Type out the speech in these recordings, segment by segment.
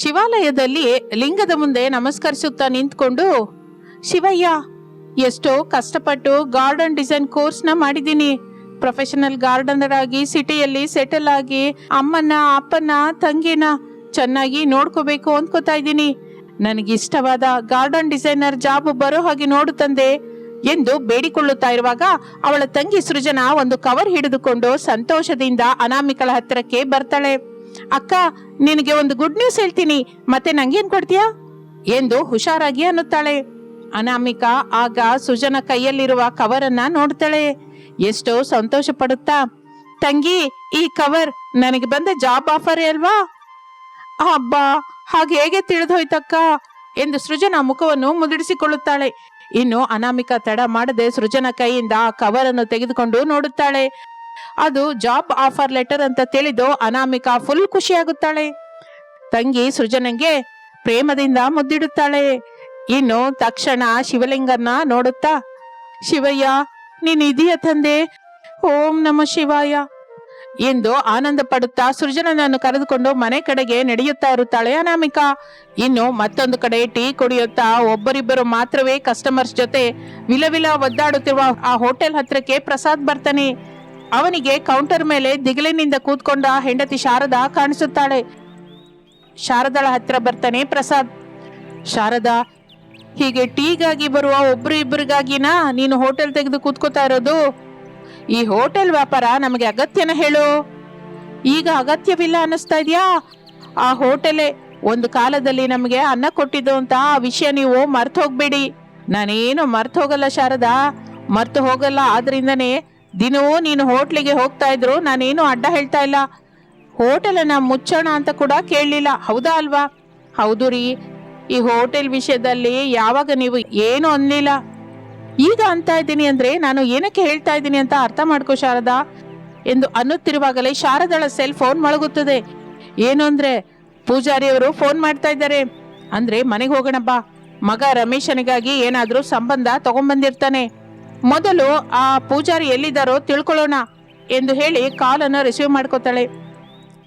ಶಿವಾಲಯದಲ್ಲಿ ಲಿಂಗದ ಮುಂದೆ ನಮಸ್ಕರಿಸುತ್ತಾ ನಿಂತ್ಕೊಂಡು, ಶಿವಯ್ಯ, ಎಷ್ಟೋ ಕಷ್ಟಪಟ್ಟು ಗಾರ್ಡನ್ ಡಿಸೈನ್ ಕೋರ್ಸ್ನ ಮಾಡಿದ್ದೀನಿ. ಪ್ರೊಫೆಷನಲ್ ಗಾರ್ಡನರ್ ಆಗಿ ಸಿಟಿಯಲ್ಲಿ ಸೆಟಲ್ ಆಗಿ, ಅಮ್ಮನ, ಅಪ್ಪನ, ತಂಗಿನ ಚೆನ್ನಾಗಿ ನೋಡ್ಕೋಬೇಕು ಅಂದ್ಕೋತಾ ಇದ್ದೀನಿ. ನನಗಿಷ್ಟವಾದ ಗಾರ್ಡನ್ ಡಿಸೈನರ್ ಜಾಬ್ ಬರೋ ಹಾಗೆ ನೋಡು ತಂದೆ ಎಂದು ಬೇಡಿಕೊಳ್ಳುತ್ತಾ ಇರುವಾಗ ಅವಳ ತಂಗಿ ಸೃಜನಾ ಒಂದು ಕವರ್ ಹಿಡಿದುಕೊಂಡು ಸಂತೋಷದಿಂದ ಅನಾಮಿಕಳ ಹತ್ತಿರಕ್ಕೆ ಬರ್ತಾಳೆ. ಅಕ್ಕ, ನಿನಗೆ ಒಂದು ಗುಡ್ ನ್ಯೂಸ್ ಹೇಳ್ತೀನಿ. ಮತ್ತೆ ನಂಗೇನ್ ಕೊಡ್ತೀಯಾ? ಎಂದು ಹುಷಾರಾಗಿ ಅನ್ನುತ್ತಾಳೆ. ಅನಾಮಿಕಾ ಆಗ ಸುಜನ ಕೈಯಲ್ಲಿರುವ ಕವರನ್ನ ನೋಡ್ತಾಳೆ. ಎಷ್ಟೋ ಸಂತೋಷ ಪಡುತ್ತಾ, ತಂಗಿ, ಈ ಕವರ್ ನನಗೆ ಬಂದ ಜಾಬ್ ಆಫರ್ ಅಲ್ವಾ? ಅಬ್ಬಾ, ಹಾಗೆ ಹೇಗೆ ತಿಳಿದೋಯ್ತಕ್ಕ? ಎಂದು ಸೃಜನ ಮುಖವನ್ನು ಮುದುಡಿಸಿಕೊಳ್ಳುತ್ತಾಳೆ. ಇನ್ನು ಅನಾಮಿಕಾ ತಡ ಮಾಡದೆ ಸೃಜನ ಕೈಯಿಂದ ಆ ಕವರ್ ಅನ್ನು ತೆಗೆದುಕೊಂಡು ನೋಡುತ್ತಾಳೆ. ಅದು ಜಾಬ್ ಆಫರ್ ಲೆಟರ್ ಅಂತ ತಿಳಿದು ಅನಾಮಿಕಾ ಫುಲ್ ಖುಷಿಯಾಗುತ್ತಾಳೆ. ತಂಗಿ ಸೃಜನಂಗೆ ಪ್ರೇಮದಿಂದ ಮುದ್ದಿಡುತ್ತಾಳೆ. ಇನ್ನು ತಕ್ಷಣ ಶಿವಲಿಂಗನ್ನ ನೋಡುತ್ತಾ, ಶಿವಯ್ಯ, ನೀನ್ ಇದೀಯ ತಂದೆ? ಓಂ ನಮ ಶಿವಾಯ. ಎಂದು ಆನಂದ ಪಡುತ್ತಾ ಸೃಜನನನ್ನು ಕರೆದುಕೊಂಡು ಮನೆ ಕಡೆಗೆ ನಡೆಯುತ್ತಾ ಇರುತ್ತಾಳೆ ಅನಾಮಿಕಾ. ಇನ್ನು ಮತ್ತೊಂದು ಕಡೆ ಟೀ ಕುಡಿಯುತ್ತಾ ಒಬ್ಬರಿಬ್ಬರು ಮಾತ್ರವೇ ಕಸ್ಟಮರ್ಸ್ ಜೊತೆ ವಿಲವಿಲ ಒದ್ದಾಡುತ್ತಿರುವ ಆ ಹೋಟೆಲ್ ಹತ್ರಕ್ಕೆ ಪ್ರಸಾದ್ ಬರ್ತಾನೆ. ಅವನಿಗೆ ಕೌಂಟರ್ ಮೇಲೆ ದಿಗಿಲಿನಿಂದ ಕೂತ್ಕೊಂಡ ಹೆಂಡತಿ ಶಾರದಾ ಕಾಣಿಸುತ್ತಾಳೆ. ಶಾರದಾಳ ಹತ್ರ ಬರ್ತಾನೆ ಪ್ರಸಾದ್. ಶಾರದಾ, ಹೀಗೆ ಟೀಗಾಗಿ ಬರುವ ಒಬ್ರು ಇಬ್ಬರಿಗಾಗಿನಾ ನೀನು ಹೋಟೆಲ್ ತೆಗೆದು ಕೂತ್ಕೋತಾ ಇರೋದು? ಈ ಹೋಟೆಲ್ ವ್ಯಾಪಾರ ನಮಗೆ ಅಗತ್ಯನ ಹೇಳು. ಈಗ ಅಗತ್ಯವಿಲ್ಲ ಅನ್ನಿಸ್ತಾ ಇದೆಯಾ? ಆ ಹೋಟೆಲೇ ಒಂದು ಕಾಲದಲ್ಲಿ ನಮಗೆ ಅನ್ನ ಕೊಟ್ಟಿದ್ದು ಅಂತ ಆ ವಿಷಯ ನೀವು ಮರ್ತು ಹೋಗ್ಬೇಡಿ. ನಾನೇನು ಮರ್ತು ಹೋಗಲ್ಲ ಶಾರದಾ. ಮರ್ತು ಹೋಗಲ್ಲ ಆದ್ರಿಂದನೇ ದಿನವೂ ನೀನು ಹೋಟ್ಲಿಗೆ ಹೋಗ್ತಾ ಇದ್ರು, ನಾನೇನು ಅಡ್ಡ ಹೇಳ್ತಾ ಇಲ್ಲ. ಹೋಟೆಲನ್ನ ಮುಚ್ಚೋಣ ಅಂತ ಕೂಡ ಕೇಳಲಿಲ್ಲ. ಹೌದಾ ಅಲ್ವಾ? ಹೌದು ರೀ. ಈ ಹೋಟೆಲ್ ವಿಷಯದಲ್ಲಿ ಯಾವಾಗ ನೀವು ಏನು ಅನ್ನಲಿಲ್ಲ ಈಗ ಅಂತ ಇದ್ದೀನಿ ಅಂದ್ರೆ ನಾನು ಏನಕ್ಕೆ ಹೇಳ್ತಾ ಇದ್ದೀನಿ ಅಂತ ಅರ್ಥ ಮಾಡ್ಕೋ ಶಾರದಾ. ಎಂದು ಅನ್ನುತ್ತಿರುವಾಗಲೇ ಶಾರದಾಳ ಸೆಲ್ ಫೋನ್ ಮೊಳಗುತ್ತದೆ ಏನು ಅಂದ್ರೆ ಪೂಜಾರಿಯವರು ಫೋನ್ ಮಾಡ್ತಾ ಇದ್ದಾರೆ. ಅಂದ್ರೆ ಮನೆಗೆ ಹೋಗೋಣಪ್ಪ ಮಗ ರಮೇಶನಿಗಾಗಿ ಏನಾದರೂ ಸಂಬಂಧ ತಗೊಂಡ್ಬಂದಿರ್ತಾನೆ ಮೊದಲು ಆ ಪೂಜಾರಿ ಎಲ್ಲಿದ್ದಾರೋ ತಿಳ್ಕೊಳ್ಳೋಣ ಎಂದು ಹೇಳಿ ಕಾಲನ್ನು ರಿಸೀವ್ ಮಾಡ್ಕೋತಾಳೆ.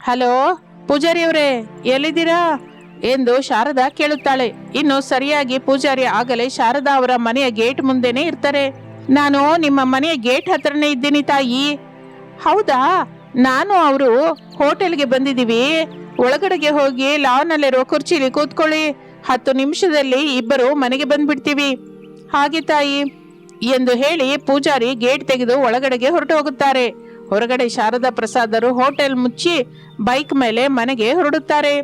ಹಲೋ ಪೂಜಾರಿ ಅವರೇ ಎಲ್ಲಿದ್ದೀರಾ? ಎಂದು ಶಾರದಾ ಕೇಳುತ್ತಾಳೆ. ಇನ್ನು ಸರಿಯಾಗಿ ಪೂಜಾರಿ ಆಗಲೇ ಶಾರದಾ ಅವರ ಮನೆಯ ಗೇಟ್ ಮುಂದೆನೆ ಇರ್ತಾರೆ. ನಾನು ನಿಮ್ಮ ಮನೆಯ ಗೇಟ್ ಹತ್ರನೇ ಇದ್ದೀನಿ ತಾಯಿ. ಹೌದಾ? ನಾನು ಅವರು ಹೋಟೆಲ್ಗೆ ಬಂದಿದ್ದೀವಿ. ಒಳಗಡೆಗೆ ಹೋಗಿ ಲಾನಲ್ಲಿರೋ ಕುರ್ಚಿಲಿ ಕೂತ್ಕೊಳ್ಳಿ. ಹತ್ತು ನಿಮಿಷದಲ್ಲಿ ಇಬ್ಬರು ಮನೆಗೆ ಬಂದ್ಬಿಡ್ತೀವಿ. ಹಾಗೆ ತಾಯಿ. ಎಂದು ಹೇಳಿ ಪೂಜಾರಿ ಗೇಟ್ ತೆಗೆದು ಒಳಗಡೆಗೆ ಹೊರಟು ಹೋಗುತ್ತಾರೆ. ಹೊರಗಡೆ ಶಾರದಾ ಪ್ರಸಾದರು ಹೋಟೆಲ್ ಮುಚ್ಚಿ ಬೈಕ್ ಮೇಲೆ ಮನೆಗೆ ಹೊರಡುತ್ತಾರೆ.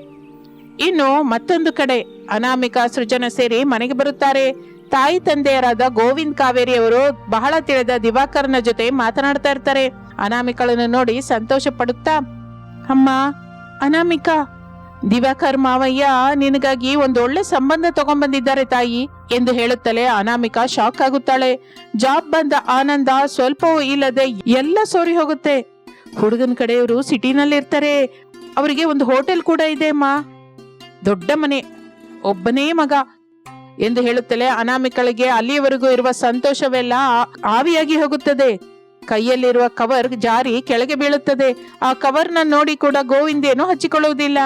ಇನ್ನು ಮತ್ತೊಂದು ಕಡೆ ಅನಾಮಿಕಾ ಸೃಜನ ಸೇರಿ ಮನೆಗೆ ಬರುತ್ತಾರೆ. ತಾಯಿ ತಂದೆಯರಾದ ಗೋವಿಂದ್ ಕಾವೇರಿ ಅವರು ಬಹಳ ತಿಳಿದ ದಿವಾಕರ್ನ ಜೊತೆ ಮಾತನಾಡ್ತಾ ಇರ್ತಾರೆ. ಅನಾಮಿಕಳನ್ನು ನೋಡಿ ಸಂತೋಷ ಪಡುತ್ತಾ, ಅಮ್ಮ, ಅನಾಮಿಕಾ, ದಿವಾಕರ್ ಮಾವಯ್ಯ ನಿನಗಾಗಿ ಒಂದು ಒಳ್ಳೆ ಸಂಬಂಧ ತಗೊಂಡ್ಬಂದಿದ್ದಾರೆ ತಾಯಿ. ಎಂದು ಹೇಳುತ್ತಲೇ ಅನಾಮಿಕಾ ಶಾಕ್ ಆಗುತ್ತಾಳೆ. ಜಾಬ್ ಬಂದ ಆನಂದ ಸ್ವಲ್ಪವೂ ಇಲ್ಲದೆ ಎಲ್ಲ ಸೋರಿ ಹೋಗುತ್ತೆ. ಹುಡುಗನ ಕಡೆಯವರು ಸಿಟಿನಲ್ಲಿ ಇರ್ತಾರೆ ಅವರಿಗೆ ಒಂದು ಹೋಟೆಲ್ ಕೂಡ ಇದೆ, ಮಾ. ದೊಡ್ಡ ಮನೆ, ಒಬ್ಬನೇ ಮಗ ಎಂದು ಹೇಳುತ್ತಲೇ ಅನಾಮಿಕಳಿಗೆ ಅಲ್ಲಿಯವರೆಗೂ ಇರುವ ಸಂತೋಷವೆಲ್ಲ ಆವಿಯಾಗಿ ಹೋಗುತ್ತದೆ. ಕೈಯಲ್ಲಿರುವ ಕವರ್ ಜಾರಿ ಕೆಳಗೆ ಬೀಳುತ್ತದೆ. ಆ ಕವರ್ನ ನೋಡಿ ಕೂಡ ಗೋವಿಂದೇನು ಹಚ್ಚಿಕೊಳ್ಳುವುದಿಲ್ಲ.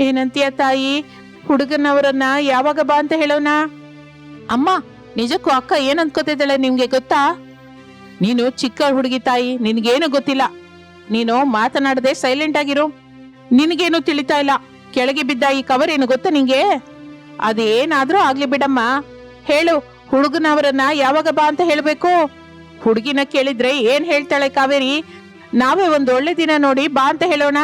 ಏನಂತೀಯ ತಾಯಿ ಹುಡುಗನವರನ್ನ ಯಾವಾಗ ಬಾ ಅಂತ ಹೇಳೋಣ? ಅಮ್ಮ, ನಿಜಕ್ಕೂ ಅಕ್ಕ ಏನ್ ಅನ್ಕೋತಿದ್ದಾಳೆ ನಿಮ್ಗೆ ಗೊತ್ತಾ? ನೀನು ಚಿಕ್ಕ ಹುಡುಗಿ ತಾಯಿ, ನಿನ್ಗೇನು ಗೊತ್ತಿಲ್ಲ. ನೀನು ಮಾತನಾಡದೆ ಸೈಲೆಂಟ್ ಆಗಿರು. ನಿನಗೇನು ತಿಳಿತಾ ಇಲ್ಲ. ಕೆಳಗೆ ಬಿದ್ದ ಈ ಕವರ್ ಏನು ಗೊತ್ತಾ ನಿಂಗೆ? ಅದೇನಾದ್ರೂ ಆಗ್ಲಿ ಬಿಡಮ್ಮ. ಹೇಳು, ಹುಡುಗನವರನ್ನ ಯಾವಾಗ ಬಾ ಅಂತ ಹೇಳ್ಬೇಕು? ಹುಡುಗಿನ ಕೇಳಿದ್ರೆ ಏನ್ ಹೇಳ್ತಾಳೆ ಕಾವೇರಿ? ನಾವೇ ಒಂದು ಒಳ್ಳೆ ದಿನ ನೋಡಿ ಬಾ ಅಂತ ಹೇಳೋಣ.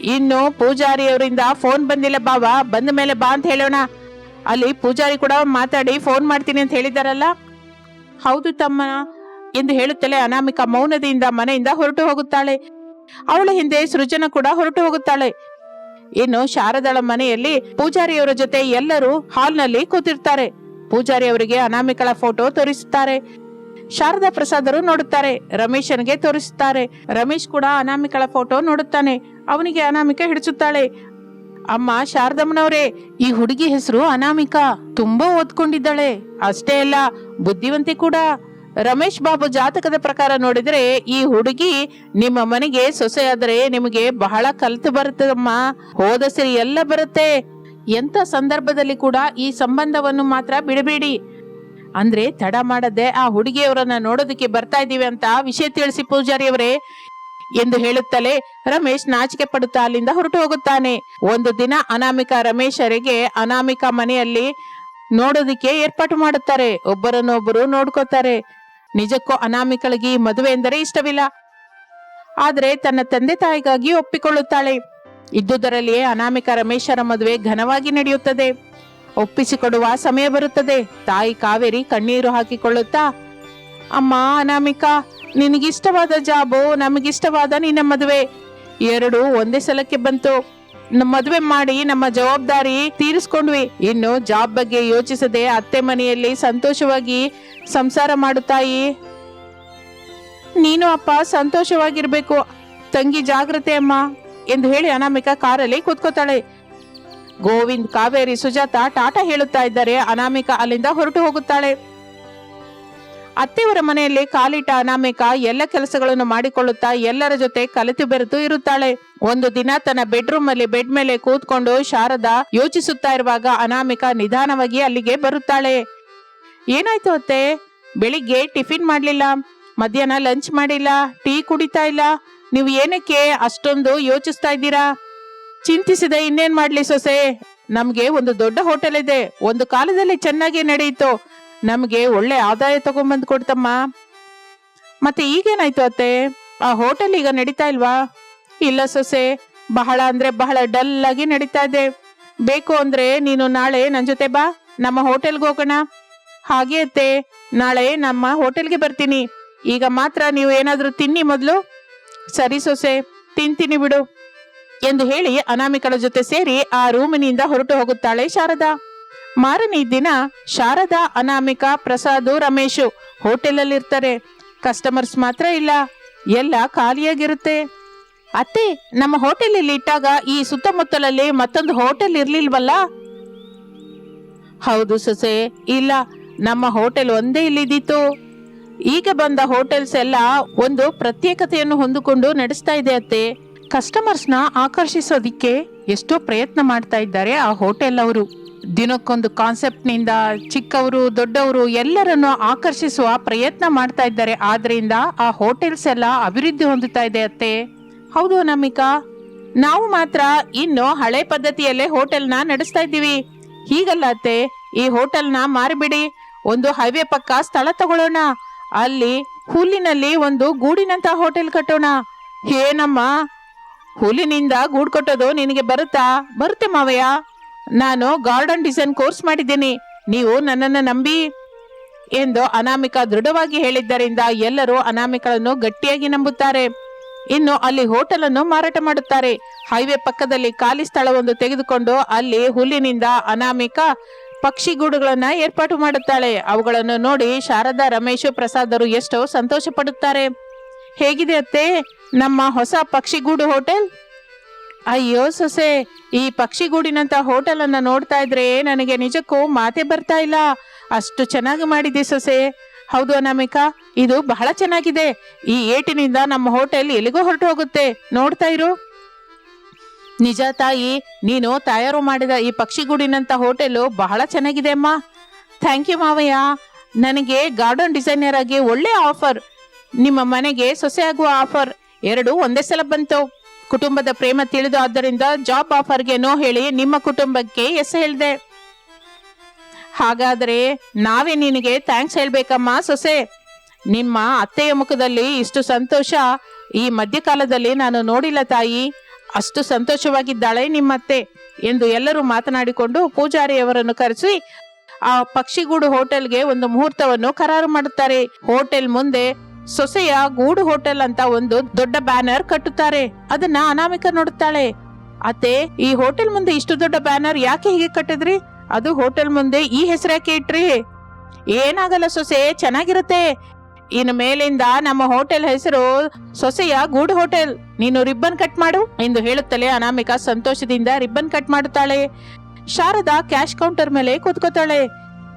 ಇನ್ನು ಪೂಜಾರಿ ಅವರಿಂದ ಫೋನ್ ಬಂದಿಲ್ಲ ಬಾವಾ. ಬಂದ ಮೇಲೆ ಬಾ ಅಂತ ಹೇಳೋಣ. ಅಲ್ಲಿ ಪೂಜಾರಿ ಕೂಡ ಮಾತಾಡಿ ಫೋನ್ ಮಾಡ್ತೀನಿ ಅಂತ ಹೇಳಿದಾರಲ್ಲ ಹೌದು ತಮ್ಮ. ಎಂದು ಹೇಳುತ್ತಲೇ ಅನಾಮಿಕಾ ಮೌನದಿಂದ ಮನೆಯಿಂದ ಹೊರಟು ಹೋಗುತ್ತಾಳೆ. ಅವಳ ಹಿಂದೆ ಸೃಜನ ಕೂಡ ಹೊರಟು ಹೋಗುತ್ತಾಳೆ. ಇನ್ನು ಶಾರದಾಳ ಮನೆಯಲ್ಲಿ ಪೂಜಾರಿಯವರ ಜೊತೆ ಎಲ್ಲರೂ ಹಾಲ್ನಲ್ಲಿ ಕೂತಿರ್ತಾರೆ. ಪೂಜಾರಿ ಅವರಿಗೆ ಅನಾಮಿಕಳ ಫೋಟೋ ತೋರಿಸುತ್ತಾರೆ. ಶಾರದಾ ಪ್ರಸಾದರು ನೋಡುತ್ತಾರೆ. ರಮೇಶನ್ಗೆ ತೋರಿಸುತ್ತಾರೆ. ರಮೇಶ್ ಕೂಡ ಅನಾಮಿಕಳ ಫೋಟೋ ನೋಡುತ್ತಾನೆ. ಅವನಿಗೆ ಅನಾಮಿಕ ಹಿಡಿಸುತ್ತಾಳೆ. ಅಮ್ಮ ಶಾರದಮ್ಮನವರೇ, ಈ ಹುಡುಗಿ ಹೆಸರು ಅನಾಮಿಕ. ತುಂಬಾ ಓದ್ಕೊಂಡಿದ್ದಾಳೆ. ಅಷ್ಟೇ ಅಲ್ಲ, ಬುದ್ಧಿವಂತೆ ಕೂಡ. ರಮೇಶ್ ಬಾಬು ಜಾತಕದ ಪ್ರಕಾರ ನೋಡಿದ್ರೆ, ಈ ಹುಡುಗಿ ನಿಮ್ಮ ಮನೆಗೆ ಸೊಸೆಯಾದರೆ ನಿಮಗೆ ಬಹಳ ಕಲ್ತು ಬರುತ್ತದಮ್ಮ. ಹೋದ ಸರಿ ಎಲ್ಲ ಬರುತ್ತೆ. ಎಂತ ಸಂದರ್ಭದಲ್ಲಿ ಕೂಡ ಈ ಸಂಬಂಧವನ್ನು ಮಾತ್ರ ಬಿಡಬೇಡಿ. ಅಂದ್ರೆ ತಡ ಮಾಡದೆ ಆ ಹುಡುಗಿಯವರನ್ನ ನೋಡೋದಕ್ಕೆ ಬರ್ತಾ ಇದ್ದೀವಿ ಅಂತ ವಿಷಯ ತಿಳಿಸಿ ಪೂಜಾರಿಯವರೇ ಎಂದು ಹೇಳುತ್ತಲೇ ರಮೇಶ್ ನಾಚಿಕೆ ಪಡುತ್ತಾ ಅಲ್ಲಿಂದ ಹೊರಟು ಹೋಗುತ್ತಾನೆ. ಒಂದು ದಿನ ಅನಾಮಿಕಾ ರಮೇಶರಿಗೆ ಅನಾಮಿಕಾ ಮನೆಯಲ್ಲಿ ನೋಡೋದಕ್ಕೆ ಏರ್ಪಾಟು ಮಾಡುತ್ತಾರೆ. ಒಬ್ಬರನ್ನೊಬ್ಬರು ನೋಡ್ಕೋತಾರೆ. ನಿಜಕ್ಕೂ ಅನಾಮಿಕಳಿಗೆ ಮದುವೆ ಎಂದರೆ ಇಷ್ಟವಿಲ್ಲ. ಆದ್ರೆ ತನ್ನ ತಂದೆ ತಾಯಿಗಾಗಿ ಒಪ್ಪಿಕೊಳ್ಳುತ್ತಾಳೆ. ಇದ್ದುದರಲ್ಲಿಯೇ ಅನಾಮಿಕ ರಮೇಶರ ಮದುವೆ ಘನವಾಗಿ ನಡೆಯುತ್ತದೆ. ಒಪ್ಪಿಸಿಕೊಡುವ ಸಮಯ ಬರುತ್ತದೆ. ತಾಯಿ ಕಾವೇರಿ ಕಣ್ಣೀರು ಹಾಕಿಕೊಳ್ಳುತ್ತಾ, ಅಮ್ಮ, ಅನಾಮಿಕಾ, ನಿನಗಿಷ್ಟವಾದ ಜಾಬು, ನಮಗಿಷ್ಟವಾದ ನಿನ್ನ ಮದುವೆ. ಎರಡು ಒಂದೇ ಸಲಕ್ಕೆ ಬಂತು. ಮದುವೆ ಮಾಡಿ ನಮ್ಮ ಜವಾಬ್ದಾರಿ ತೀರಿಸ್ಕೊಂಡ್ವಿ. ಇನ್ನು ಜಾಬ್ ಬಗ್ಗೆ ಯೋಚಿಸದೆ ಅತ್ತೆ ಮನೆಯಲ್ಲಿ ಸಂತೋಷವಾಗಿ ಸಂಸಾರ ಮಾಡುತ್ತಾಯಿ ನೀನು ಅಪ್ಪ, ಸಂತೋಷವಾಗಿರ್ಬೇಕು. ತಂಗಿ, ಜಾಗ್ರತೆ ಅಮ್ಮ ಎಂದು ಹೇಳಿ ಅನಾಮಿಕಾ ಕಾರಲ್ಲಿ ಕೂತ್ಕೋತಾಳೆ. ಗೋವಿಂದ್ ಕಾವೇರಿ ಸುಜಾತ ಟಾಟಾ ಹೇಳುತ್ತಾ ಇದ್ದಾರೆ. ಅನಾಮಿಕಾ ಅಲ್ಲಿಂದ ಹೊರಟು ಹೋಗುತ್ತಾಳೆ. ಅತ್ತೆಯವರ ಮನೆಯಲ್ಲಿ ಕಾಲಿಟ್ಟ ಅನಾಮಿಕ ಎಲ್ಲ ಕೆಲಸಗಳನ್ನು ಮಾಡಿಕೊಳ್ಳುತ್ತಾ ಎಲ್ಲರ ಜೊತೆ ಕಲಿತು ಬೆರೆತು ಇರುತ್ತಾಳೆ. ಒಂದು ದಿನ ತನ್ನ ಬೆಡ್ರೂಮ್ ಅಲ್ಲಿ ಬೆಡ್ ಮೇಲೆ ಕೂತ್ಕೊಂಡು ಶಾರದಾ ಯೋಚಿಸುತ್ತಾ ಇರುವಾಗ ಅನಾಮಿಕ ನಿಧಾನವಾಗಿ ಅಲ್ಲಿಗೆ ಬರುತ್ತಾಳೆ. ಏನಾಯ್ತು ಅತ್ತೆ? ಬೆಳಿಗ್ಗೆ ಟಿಫಿನ್ ಮಾಡ್ಲಿಲ್ಲ. ಮಧ್ಯಾಹ್ನ ಲಂಚ್ ಮಾಡಿಲ್ಲ. ಟೀ ಕುಡಿತಾ ಇಲ್ಲ. ನೀವು ಏನಕ್ಕೆ ಅಷ್ಟೊಂದು ಯೋಚಿಸ್ತಾ ಇದ್ದೀರಾ? ಚಿಂತಿಸಿದೆ ಇನ್ನೇನ್ ಮಾಡ್ಲಿ ಸೊಸೆ? ನಮ್ಗೆ ಒಂದು ದೊಡ್ಡ ಹೋಟೆಲ್ ಇದೆ. ಒಂದು ಕಾಲದಲ್ಲಿ ಚೆನ್ನಾಗಿ ನಡೆಯಿತು. ನಮ್ಗೆ ಒಳ್ಳೆ ಆದಾಯ ತಗೊಂಬಂದ್ ಕೊಡ್ತಮ್ಮ. ಮತ್ತೆ ಈಗೇನಾಯ್ತು ಅತ್ತೆ? ಆ ಹೋಟೆಲ್ ಈಗ ನಡೀತಾ ಇಲ್ವಾ? ಇಲ್ಲ ಸೊಸೆ. ಬಹಳ ಅಂದ್ರೆ ಬಹಳ ಡಲ್ ಆಗಿ ನಡೀತಾ ಇದೆ. ಬೇಕು ಅಂದ್ರೆ ನೀನು ನಾಳೆ ನನ್ ಜೊತೆ ಬಾ. ನಮ್ಮ ಹೋಟೆಲ್ಗೆ ಹೋಗೋಣ. ಹಾಗೆ ಅತ್ತೆ. ನಾಳೆ ನಮ್ಮ ಹೋಟೆಲ್ಗೆ ಬರ್ತೀನಿ. ಈಗ ಮಾತ್ರ ನೀವು ಏನಾದ್ರೂ ತಿನ್ನಿ ಮೊದಲು. ಸರಿ ಸೊಸೆ. ತಿಂತೀನಿ ಬಿಡು. ಎಂದು ಹೇಳಿ ಅನಾಮಿಕಳ ಜೊತೆ ಸೇರಿ ಆ ರೂಮಿನಿಂದ ಹೊರಟು ಹೋಗುತ್ತಾಳೆ ಶಾರದಾ. ಮಾರನೇ ದಿನ ಶಾರದಾ, ಅನಾಮಿಕ, ಪ್ರಸಾದು, ರಮೇಶು ಹೋಟೆಲಲ್ಲಿರ್ತಾರೆ. ಕಸ್ಟಮರ್ಸ್ ಮಾತ್ರ ಇಲ್ಲ, ಎಲ್ಲ ಖಾಲಿಯಾಗಿರುತ್ತೆ. ಅತ್ತೆ, ನಮ್ಮ ಹೋಟೆಲ್ ಇಲ್ಲಿ ಇಟ್ಟಾಗ ಈ ಸುತ್ತಮುತ್ತಲಲ್ಲಿ ಮತ್ತೊಂದು ಹೋಟೆಲ್ ಇರ್ಲಿಲ್ವಲ್ಲ? ಹೌದು ಸೊಸೆ, ಇಲ್ಲ, ನಮ್ಮ ಹೋಟೆಲ್ ಒಂದೇ ಇಲ್ಲಿದ್ದಿತ್ತು ಈಗ ಬಂದ ಹೋಟೆಲ್ಸ್ ಎಲ್ಲ ಒಂದು ಪ್ರತ್ಯೇಕತೆಯನ್ನು ಹೊಂದಿಕೊಂಡು ನಡೆಸ್ತಾ ಇದೆ ಅತ್ತೆ. ಕಸ್ಟಮರ್ಸ್ನ ಆಕರ್ಷಿಸೋದಿಕ್ಕೆ ಎಷ್ಟೋ ಪ್ರಯತ್ನ ಮಾಡ್ತಾ ಇದ್ದಾರೆ ಆ ಹೋಟೆಲ್ ಅವರು. ದಿನಕ್ಕೊಂದು ಕಾನ್ಸೆಪ್ಟ್ನಿಂದ ಚಿಕ್ಕವರು, ದೊಡ್ಡವರು ಎಲ್ಲರನ್ನು ಆಕರ್ಷಿಸುವ ಪ್ರಯತ್ನ ಮಾಡ್ತಾ ಇದ್ದಾರೆ. ಆದ್ರಿಂದ ಆ ಹೋಟೆಲ್ಸ್ ಎಲ್ಲ ಅಭಿವೃದ್ಧಿ ಹೊಂದುತ್ತಾ ಇದೆ ಅತ್ತೆ. ಹೌದು ನಮಿಕಾ ನಾವು ಮಾತ್ರ ಇನ್ನು ಹಳೆ ಪದ್ಧತಿಯಲ್ಲೇ ಹೋಟೆಲ್ನ ನಡೆಸ್ತಾ ಇದ್ದೀವಿ. ಹೀಗಲ್ಲ ಅತ್ತೆ. ಈ ಹೋಟೆಲ್ನ ಮಾರಿಬಿಡಿ. ಒಂದು ಹೈವೇ ಪಕ್ಕ ಸ್ಥಳ ತಗೊಳ್ಳೋಣ. ಅಲ್ಲಿ ಹುಲ್ಲಿನಲ್ಲಿ ಒಂದು ಗೂಡಿನಂತ ಹೋಟೆಲ್ ಕಟ್ಟೋಣ. ಏನಮ್ಮ ಹುಲ್ಲಿನಿಂದ ಗೂಡು ಕೊಟ್ಟೋದು ನಿನಗೆ ಬರುತ್ತಾ? ಬರುತ್ತೆ ಮಾವಯ್ಯ. ನಾನು ಗಾರ್ಡನ್ ಡಿಸೈನ್ ಕೋರ್ಸ್ ಮಾಡಿದ್ದೀನಿ. ನೀವು ನನ್ನನ್ನು ನಂಬಿ ಎಂದು ಅನಾಮಿಕ ದೃಢವಾಗಿ ಹೇಳಿದ್ದರಿಂದ ಎಲ್ಲರೂ ಅನಾಮಿಕಳನ್ನು ಗಟ್ಟಿಯಾಗಿ ನಂಬುತ್ತಾರೆ. ಇನ್ನು ಅಲ್ಲಿ ಹೋಟೆಲ್ ಅನ್ನು ಮಾರಾಟ ಮಾಡುತ್ತಾರೆ. ಹೈವೇ ಪಕ್ಕದಲ್ಲಿ ಖಾಲಿ ಸ್ಥಳವೊಂದು ತೆಗೆದುಕೊಂಡು ಅಲ್ಲಿ ಹುಲ್ಲಿನಿಂದ ಅನಾಮಿಕ ಪಕ್ಷಿಗೂಡುಗಳನ್ನ ಏರ್ಪಾಟು ಮಾಡುತ್ತಾಳೆ. ಅವುಗಳನ್ನು ನೋಡಿ ಶಾರದಾ, ರಮೇಶ್ ಪ್ರಸಾದರು ಎಷ್ಟೋ ಸಂತೋಷ ಪಡುತ್ತಾರೆ ಹೇಗಿದೆ ಅತ್ತೆ? ನಮ್ಮ ಹೊಸ ಪಕ್ಷಿಗೂಡು ಹೋಟೆಲ್? ಅಯ್ಯೋ ಸೊಸೆ, ಈ ಪಕ್ಷಿಗೂಡಿನಂತ ಹೋಟೆಲನ್ನು ನೋಡ್ತಾ ಇದ್ರೆ ನನಗೆ ನಿಜಕ್ಕೂ ಮಾತೆ ಬರ್ತಾ ಇಲ್ಲ. ಅಷ್ಟು ಚೆನ್ನಾಗಿ ಮಾಡಿದೆ ಸೊಸೆ. ಹೌದು ಅನಾಮಿಕಾ, ಇದು ಬಹಳ ಚೆನ್ನಾಗಿದೆ. ಈ ಏಟಿನಿಂದ ನಮ್ಮ ಹೋಟೆಲ್ ಎಲ್ಲಿಗೋ ಹೊರಟು ಹೋಗುತ್ತೆ ನೋಡ್ತಾ ಇರು. ನಿಜ ತಾಯಿ, ನೀನು ತಯಾರು ಮಾಡಿದ ಈ ಪಕ್ಷಿಗೂಡಿನಂತ ಹೋಟೆಲು ಬಹಳ ಚೆನ್ನಾಗಿದೆ ಅಮ್ಮ. ಥ್ಯಾಂಕ್ ಯು ಮಾವಯ್ಯ. ನನಗೆ ಗಾರ್ಡನ್ ಡಿಸೈನರ್ ಆಗಿ ಒಳ್ಳೆ ಆಫರ್. ನಿಮ್ಮ ಮನೆಗೆ ಸೊಸೆ ಆಗುವ ಆಫರ್ ಎರಡು ಒಂದೇ ಸಲ ಬಂತು. ಕುಟುಂಬದ ಪ್ರೇಮ ತಿಳಿದು ಆದ್ದರಿಂದ ಜಾಬ್ ಆಫರ್ಗೆ ನೋ ಹೇಳಿ ನಿಮ್ಮ ಕುಟುಂಬಕ್ಕೆ ಎಸ್ ಹೇಳಿದೆ. ಹಾಗಾದರೆ ನಾವೇ ನಿನಗೆ ಥ್ಯಾಂಕ್ಸ್ ಹೇಳ್ಬೇಕಮ್ಮ ಸೊಸೆ. ನಿಮ್ಮ ಅತ್ತೆಯ ಮುಖದಲ್ಲಿ ಇಷ್ಟು ಸಂತೋಷ ಈ ಮಧ್ಯಕಾಲದಲ್ಲಿ ನಾನು ನೋಡಿಲ್ಲ ತಾಯಿ. ಅಷ್ಟು ಸಂತೋಷವಾಗಿದ್ದಾಳೆ ನಿಮ್ಮತ್ತೆ ಎಂದು ಎಲ್ಲರೂ ಮಾತನಾಡಿಕೊಂಡು ಪೂಜಾರಿಯವರನ್ನು ಕರೆಸಿ ಆ ಪಕ್ಷಿಗೂಡು ಹೋಟೆಲ್ಗೆ ಒಂದು ಮುಹೂರ್ತವನ್ನು ಕರಾರು ಮಾಡುತ್ತಾರೆ. ಹೋಟೆಲ್ ಮುಂದೆ ಸೊಸೆಯ ಗೂಡು ಹೋಟೆಲ್ ಅಂತ ಒಂದು ದೊಡ್ಡ ಬ್ಯಾನರ್ ಕಟ್ಟುತ್ತಾರೆ. ಅದನ್ನ ಅನಾಮಿಕ ನೋಡುತ್ತಾಳೆ. ಅತ್ತೆ, ಈ ಹೋಟೆಲ್ ಮುಂದೆ ಇಷ್ಟು ದೊಡ್ಡ ಬ್ಯಾನರ್ ಯಾಕೆ ಹೀಗೆ ಕಟ್ಟಿದ್ರಿ? ಅದು ಹೋಟೆಲ್ ಮುಂದೆ ಈ ಹೆಸರಾಕೆ ಇಟ್ರಿ? ಏನಾಗಲ್ಲ ಸೊಸೆ, ಚೆನ್ನಾಗಿರುತ್ತೆ. ಇನ್ನು ಮೇಲಿಂದ ನಮ್ಮ ಹೋಟೆಲ್ ಹೆಸರು ಸೊಸೆಯ ಗೂಡು ಹೋಟೆಲ್. ನೀನು ರಿಬ್ಬನ್ ಕಟ್ ಮಾಡು ಎಂದು ಹೇಳುತ್ತಲೇ ಅನಾಮಿಕಾ ಸಂತೋಷದಿಂದ ರಿಬ್ಬನ್ ಕಟ್ ಮಾಡುತ್ತಾಳೆ. ಶಾರದಾ ಕ್ಯಾಶ್ ಕೌಂಟರ್ ಮೇಲೆ ಕೂತ್ಕೋತಾಳೆ.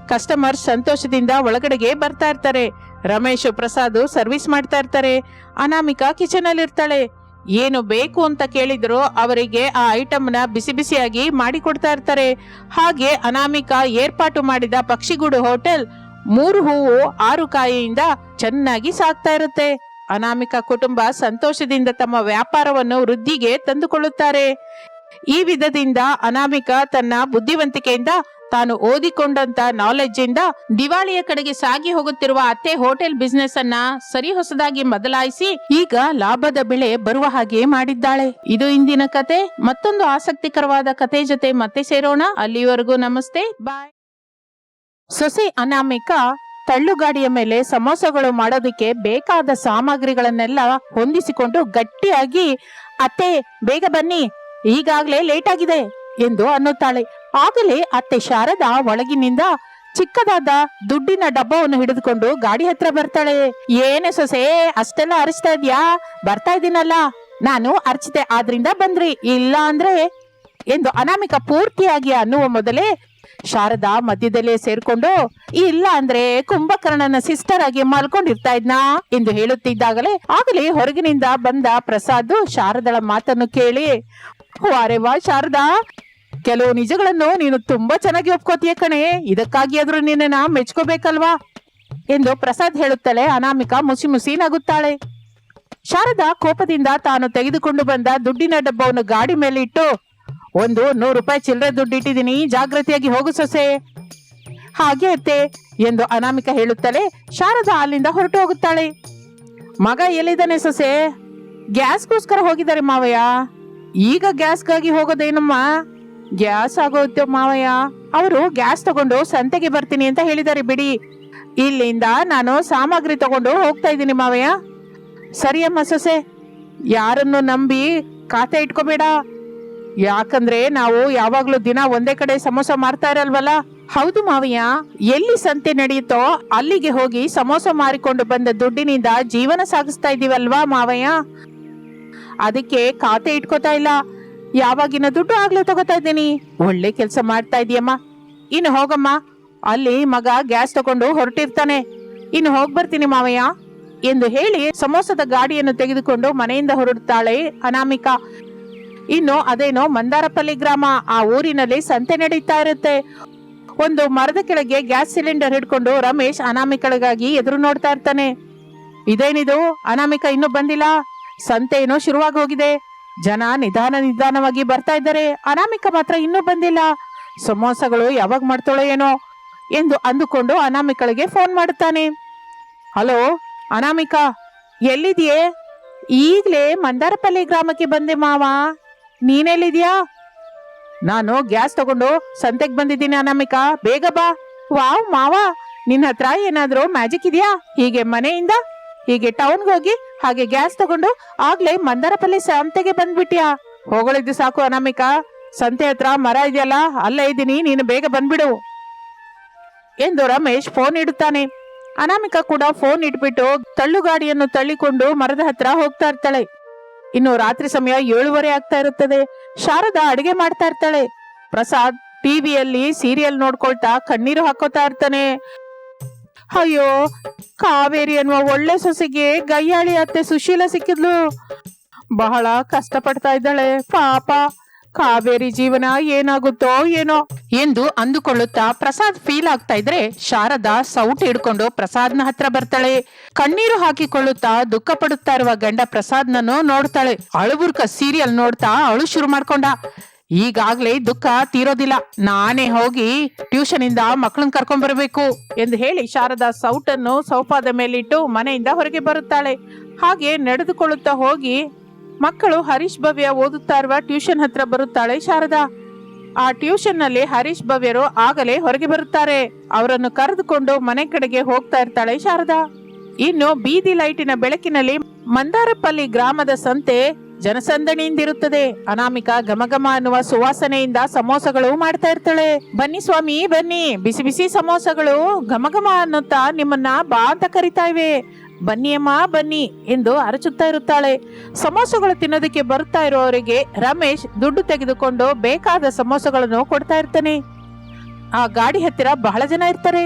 ಕಸ್ಟಮರ್ ಸಂತೋಷದಿಂದ ಒಳಗಡೆಗೆ ಬರ್ತಾ ಇರ್ತಾರೆ. ರಮೇಶ್ ಪ್ರಸಾದ್ ಸರ್ವಿಸ್ ಮಾಡ್ತಾ ಇರ್ತಾರೆ. ಅನಾಮಿಕಾ ಕಿಚನ್ ಅಲ್ಲಿ ಇರ್ತಾಳೆ. ಏನು ಬೇಕು ಅಂತ ಕೇಳಿದ್ರು ಅವರಿಗೆ ಆ ಐಟಮ್ನ ಬಿಸಿ ಬಿಸಿಯಾಗಿ ಮಾಡಿ ಕೊಡ್ತಾ ಇರ್ತಾರೆ. ಹಾಗೆ ಅನಾಮಿಕಾ ಏರ್ಪಾಟು ಮಾಡಿದ ಪಕ್ಷಿಗೂಡು ಹೋಟೆಲ್ ಮೂರು ಹೂವು ಆರು ಕಾಯಿಯಿಂದ ಚೆನ್ನಾಗಿ ಸಾಕ್ತಾ ಇರುತ್ತೆ. ಅನಾಮಿಕಾ ಕುಟುಂಬ ಸಂತೋಷದಿಂದ ತಮ್ಮ ವ್ಯಾಪಾರವನ್ನು ವೃದ್ಧಿಗೆ ತಂದುಕೊಳ್ಳುತ್ತಾರೆ. ಈ ವಿಧದಿಂದ ಅನಾಮಿಕಾ ತನ್ನ ಬುದ್ಧಿವಂತಿಕೆಯಿಂದ ತಾನು ಓದಿಕೊಂಡಂತ ನಾಲೆಡ್ಜ್ ಇಂದ ದಿವಾಳಿಯ ಕಡೆಗೆ ಸಾಗಿ ಹೋಗುತ್ತಿರುವ ಅತ್ತೆ ಹೋಟೆಲ್ ಬಿಸ್ನೆಸ್ ಅನ್ನ ಸರಿ ಹೊಸದಾಗಿ ಬದಲಾಯಿಸಿ ಈಗ ಲಾಭದ ಬೆಳೆ ಬರುವ ಹಾಗೆ ಮಾಡಿದ್ದಾಳೆ. ಇದು ಇಂದಿನ ಕತೆ. ಮತ್ತೊಂದು ಆಸಕ್ತಿಕರವಾದ ಕತೆ ಜೊತೆ ಮತ್ತೆ ಸೇರೋಣ. ಅಲ್ಲಿವರೆಗೂ ನಮಸ್ತೆ. ಬಾಯ್ ಸೊಸೆ ಅನಾಮಿಕ ತಳ್ಳುಗಾಡಿಯ ಮೇಲೆ ಸಮೋಸಗಳು ಮಾಡೋದಕ್ಕೆ ಬೇಕಾದ ಸಾಮಗ್ರಿಗಳನ್ನೆಲ್ಲ ಹೊಂದಿಸಿಕೊಂಡು ಗಟ್ಟಿಯಾಗಿ, ಅತ್ತೆ, ಬೇಗ ಬನ್ನಿ. ಈಗಾಗ್ಲೇ ಲೇಟ್ ಆಗಿದೆ. ಎಂದು ಅನ್ನುತ್ತಾಳೆ. ಆಗಲೇ ಅತ್ತೆ ಶಾರದಾ ಒಳಗಿನಿಂದ ಚಿಕ್ಕದಾದ ದುಡ್ಡಿನ ಡಬ್ಬವನ್ನು ಹಿಡಿದುಕೊಂಡು ಗಾಡಿ ಹತ್ರ ಬರ್ತಾಳೆ. ಏನೇ ಸೊಸೆ, ಅಷ್ಟೆಲ್ಲ ಅರಿಸ್ತಾ ಇದ್ಯಾ? ಬರ್ತಾ ಇದ್ದೀನಲ್ಲ. ನಾನು ಅರ್ಚಿತೆ, ಆದ್ರಿಂದ ಬಂದ್ರಿ. ಇಲ್ಲ ಅಂದ್ರೆ? ಎಂದು ಅನಾಮಿಕ ಪೂರ್ತಿಯಾಗಿ ಅನ್ನುವ ಮೊದಲೇ ಶಾರದಾ ಮಧ್ಯದಲ್ಲೇ ಸೇರ್ಕೊಂಡು, ಇಲ್ಲ ಅಂದ್ರೆ ಕುಂಭಕರ್ಣನ ಸಿಸ್ಟರ್ ಆಗಿ ಮಲ್ಕೊಂಡಿರ್ತಾ ಇದ್ನಾ? ಎಂದು ಹೇಳುತ್ತಿದ್ದಾಗಲೇ ಆಗಲೇ ಹೊರಗಿನಿಂದ ಬಂದ ಪ್ರಸಾದ್ ಶಾರದಳ ಮಾತನ್ನು ಕೇಳಿ ವಾರೆ ವಾ ಶಾರದಾ ಕೆಲವು ನಿಜಗಳನ್ನು ನೀನು ತುಂಬಾ ಚೆನ್ನಾಗಿ ಒಪ್ಕೋತೀಯ ಕಣೆ. ಇದಕ್ಕಾಗಿ ಆದ್ರೂ ನಿನ್ನ ಮೆಚ್ಕೋಬೇಕಲ್ವಾ? ಎಂದು ಪ್ರಸಾದ್ ಹೇಳುತ್ತಲೇ ಅನಾಮಿಕಾ ಮುಸಿ ಮುಸಿ ನಗುತ್ತಾಳೆ. ಶಾರದಾ ಕೋಪದಿಂದ ತಾನು ತೆಗೆದುಕೊಂಡು ಬಂದ ದುಡ್ಡಿನ ಡಬ್ಬವನ್ನು ಗಾಡಿ ಮೇಲೆ ಇಟ್ಟು, ಒಂದು ನೂರು ರೂಪಾಯಿ ಚಿಲ್ಲರೆ ದುಡ್ಡು ಇಟ್ಟಿದ್ದೀನಿ, ಜಾಗ್ರತೆಯಾಗಿ ಹೋಗು ಸೊಸೆ. ಹಾಗೆ ಅತ್ತೆ, ಎಂದು ಅನಾಮಿಕ ಹೇಳುತ್ತಲೇ ಶಾರದಾ ಅಲ್ಲಿಂದ ಹೊರಟು ಹೋಗುತ್ತಾಳೆ. ಮಗ ಎಲ್ಲಿದ್ದಾನೆ ಸೊಸೆ? ಗ್ಯಾಸ್ಗೋಸ್ಕರ ಹೋಗಿದ್ದಾರೆ ಮಾವಯ್ಯ. ಈಗ ಗ್ಯಾಸ್ಗಾಗಿ ಹೋಗೋದೇನಮ್ಮ? ಗ್ಯಾಸ್ ಆಗೋಯ್ತು ಮಾವಯ್ಯ. ಅವರು ಗ್ಯಾಸ್ ತಗೊಂಡು ಸಂತೆಗೆ ಬರ್ತೀನಿ ಅಂತ ಹೇಳಿದ್ದಾರೆ ಬಿಡಿ. ಇಲ್ಲಿಂದ ನಾನು ಸಾಮಗ್ರಿ ತಗೊಂಡು ಹೋಗ್ತಾ ಇದ್ದೀನಿ ಮಾವಯ್ಯ. ಸರಿಯಮ್ಮ ಸೊಸೆ. ಯಾರನ್ನು ನಂಬಿ ಖಾತೆ ಇಟ್ಕೋಬೇಡ. ಯಾಕಂದ್ರೆ ನಾವು ಯಾವಾಗ್ಲೂ ದಿನ ಒಂದೇ ಕಡೆ ಸಮೋಸ ಮಾರ್ತಾ ಇರಲ್ವಲ್ಲ? ಹೌದು ಮಾವಯ್ಯ. ಎಲ್ಲಿ ಸಂತೆ ನಡೆಯುತ್ತೋ ಅಲ್ಲಿಗೆ ಹೋಗಿ ಸಮೋಸ ಮಾರಿಕೊಂಡು ಬಂದ ದುಡ್ಡಿನಿಂದ ಜೀವನ ಸಾಗಿಸ್ತಾ ಇದೀವಲ್ವಾ ಮಾವಯ್ಯ? ಅದಕ್ಕೆ ಖಾತೆ ಇಟ್ಕೋತಾ ಇಲ್ಲ. ಯಾವಾಗಿನ ದುಡ್ಡು ಆಗ್ಲೇ ತಗೋತಾ ಇದ್ದೀನಿ. ಒಳ್ಳೆ ಕೆಲಸ ಮಾಡ್ತಾ ಇದೀಯಮ್ಮ. ಇನ್ನು ಹೋಗಮ್ಮ. ಅಲ್ಲಿ ಮಗ ಗ್ಯಾಸ್ ತಗೊಂಡು ಹೊರಟಿರ್ತಾನೆ. ಇನ್ನು ಹೋಗ್ ಬರ್ತೀನಿ ಮಾವಯ್ಯ. ಎಂದು ಹೇಳಿ ಸಮೋಸದ ಗಾಡಿಯನ್ನು ತೆಗೆದುಕೊಂಡು ಮನೆಯಿಂದ ಹೊರಡುತ್ತಾಳೆ ಅನಾಮಿಕಾ. ಇನ್ನು ಅದೇನೋ ಮಂದಾರಪಲ್ಲಿ ಗ್ರಾಮ. ಆ ಊರಿನಲ್ಲಿ ಸಂತೆ ನಡೀತಾ ಇರುತ್ತೆ. ಒಂದು ಮರದ ಕೆಳಗೆ ಗ್ಯಾಸ್ ಸಿಲಿಂಡರ್ ಹಿಡ್ಕೊಂಡು ರಮೇಶ್ ಅನಾಮಿಕಳಿಗಾಗಿ ಎದುರು ನೋಡ್ತಾ ಇರ್ತಾನೆ. ಇದೇನಿದು? ಅನಾಮಿಕ ಇನ್ನೂ ಬಂದಿಲ್ಲ. ಸಂತೆ ಏನೋ ಶುರುವಾಗಿ ಹೋಗಿದೆ. ಜನ ನಿಧಾನ ನಿಧಾನವಾಗಿ ಬರ್ತಾ ಇದ್ದಾರೆ. ಅನಾಮಿಕ ಮಾತ್ರ ಇನ್ನೂ ಬಂದಿಲ್ಲ. ಸಮೋಸಗಳು ಯಾವಾಗ ಮಾಡ್ತಾಳೋ ಏನೋ ಎಂದು ಅಂದುಕೊಂಡು ಅನಾಮಿಕಳಿಗೆ ಫೋನ್ ಮಾಡುತ್ತಾನೆ. ಹಲೋ, ಅನಾಮಿಕ, ಎಲ್ಲಿದೆಯೇ? ಈಗಲೇ ಮಂದಾರಪಲ್ಲಿ ಗ್ರಾಮಕ್ಕೆ ಬಂದೆ ಮಾವ. ನೀನೆಲ್ಲಿದ್ಯಾ? ನಾನು ಗ್ಯಾಸ್ ತಗೊಂಡು ಸಂತೆಗೆ ಬಂದಿದ್ದೀನಿ ಅನಾಮಿಕ. ಬೇಗ ಬಾ. ವಾವ್ ಮಾವ, ನಿನ್ನ ಹತ್ರ ಏನಾದರೂ ಮ್ಯಾಜಿಕ್ ಇದೆಯಾ? ಹೀಗೆ ಮನೆಯಿಂದ, ಹೀಗೆ ಟೌನ್ಗೆ ಹೋಗಿ ಹಾಗೆ ಗ್ಯಾಸ್ ತಗೊಂಡು ಆಗ್ಲೇ ಮಂದಾರಪಲ್ಲಿ ಸಂತೆಗೆ ಬಂದ್ಬಿಟ್ಯಾ? ಹೋಗಳಿದ್ದು ಸಾಕು ಅನಾಮಿಕಾ. ಸಂತೆ ಹತ್ರ ಮರ ಇದೆಯಲ್ಲ, ಅಲ್ಲೇ ಇದ್ದೀನಿ, ನೀನು ಬೇಗ ಬಂದ್ಬಿಡು. ಎಂದು ರಮೇಶ್ ಫೋನ್ ಇಡುತ್ತಾನೆ. ಅನಾಮಿಕಾ ಕೂಡ ಫೋನ್ ಇಟ್ಬಿಟ್ಟು ತಳ್ಳುಗಾಡಿಯನ್ನು ತಳ್ಳಿಕೊಂಡು ಮರದ ಹತ್ರ ಹೋಗ್ತಾ ಇರ್ತಾಳೆ. ಇನ್ನು ರಾತ್ರಿ ಸಮಯ ಏಳುವರೆ ಆಗ್ತಾ ಇರುತ್ತದೆ. ಶಾರದಾ ಅಡಿಗೆ ಮಾಡ್ತಾ ಇರ್ತಾಳೆ. ಪ್ರಸಾದ್ ಟಿವಿಯಲ್ಲಿ ಸೀರಿಯಲ್ ನೋಡ್ಕೊಳ್ತಾ ಕಣ್ಣೀರು ಹಾಕೋತಾ ಇರ್ತಾನೆ. ಅಯ್ಯೋ, ಕಾವೇರಿ ಅನ್ನುವ ಒಳ್ಳೆ ಸೊಸೆಗೆ ಗಯ್ಯಾಳಿ ಅತ್ತೆ ಸುಶೀಲ ಸಿಕ್ಕಿದ್ಲು. ಬಹಳ ಕಷ್ಟಪಡ್ತಾ ಇದ್ದಾಳೆ, ಪಾಪ. ಕಾವೇರಿ ಜೀವನ ಏನಾಗುತ್ತೋ ಏನೋ. ಎಂದು ಅಂದುಕೊಳ್ಳುತ್ತಾ ಪ್ರಸಾದ್ ಫೀಲ್ ಆಗ್ತಾ ಇದ್ರೆ ಶಾರದಾ ಸೌಟ್ ಹಿಡ್ಕೊಂಡು ಪ್ರಸಾದ್ನ ಹತ್ರ ಬರ್ತಾಳೆ. ಕಣ್ಣೀರು ಹಾಕಿಕೊಳ್ಳುತ್ತಾ ದುಃಖ ಪಡುತ್ತಾ ಇರುವ ಗಂಡ ಪ್ರಸಾದ್ನನ್ನು ನೋಡ್ತಾಳೆ. ಅಳುಬುರ್ಕ ಸೀರಿಯಲ್ ನೋಡ್ತಾ ಅಳು ಶುರು ಮಾಡ್ಕೊಂಡ. ಈಗಾಗ್ಲೇ ದುಃಖ ತೀರೋದಿಲ್ಲ. ನಾನೇ ಹೋಗಿ ಟ್ಯೂಷನ್ ಇಂದ ಮಕ್ಕಳನ್ನ ಕರ್ಕೊಂಡ್ ಬರಬೇಕು ಎಂದು ಹೇಳಿ ಶಾರದಾ ಸೌಟನ್ನು ಸೋಫಾದ ಮೇಲಿಟ್ಟು ಮನೆಯಿಂದ ಹೊರಗೆ ಬರುತ್ತಾಳೆ. ಹಾಗೆ ನಡೆದುಕೊಳ್ಳುತ್ತಾ ಹೋಗಿ ಮಕ್ಕಳು ಹರೀಶ್ ಭವ್ಯ ಓದುತ್ತಾ ಇರುವ ಟ್ಯೂಷನ್ ಹತ್ರ ಬರುತ್ತಾಳೆ ಶಾರದಾ. ಆ ಟ್ಯೂಷನ್ನಲ್ಲಿ ಹರೀಶ್ ಭವ್ಯರು ಆಗಲೇ ಹೊರಗೆ ಬರುತ್ತಾರೆ. ಅವರನ್ನು ಕರೆದುಕೊಂಡು ಮನೆ ಕಡೆಗೆ ಹೋಗ್ತಾ ಇರ್ತಾಳೆ ಶಾರದಾ. ಇನ್ನು ಬೀದಿ ಲೈಟಿನ ಬೆಳಕಿನಲ್ಲಿ ಮಂದಾರಪಲ್ಲಿ ಗ್ರಾಮದ ಸಂತೆ ಜನಸಂದಣಿಯಿಂದಿರುತ್ತದೆ ಅನಾಮಿಕ ಗಮಗಮ ಅನ್ನುವ ಸುವಾಸನೆಯಿಂದ ಸಮೋಸಗಳು ಮಾಡ್ತಾ ಇರ್ತಾಳೆ. ಬನ್ನಿ ಸ್ವಾಮಿ, ಬನ್ನಿ. ಬಿಸಿ ಬಿಸಿ ಸಮೋಸಗಳು ಗಮಗಮ ಅನ್ನುತ್ತಾ ನಿಮ್ಮನ್ನ ಬಾ ಅಂತ ಕರಿತಾ ಇವೆ ಬನ್ನಿ ಅಮ್ಮ, ಬನ್ನಿ ಎಂದು ಅರಚುತ್ತಾ ಇರುತ್ತಾಳೆ. ಸಮೋಸಗಳು ತಿನ್ನೋದಕ್ಕೆ ಬರುತ್ತಾ ಇರೋವರಿಗೆ ರಮೇಶ್ ದುಡ್ಡು ತೆಗೆದುಕೊಂಡು ಬೇಕಾದ ಸಮೋಸಗಳನ್ನು ಕೊಡ್ತಾ ಇರ್ತಾನೆ. ಆ ಗಾಡಿ ಹತ್ತಿರ ಬಹಳ ಜನ ಇರ್ತಾರೆ.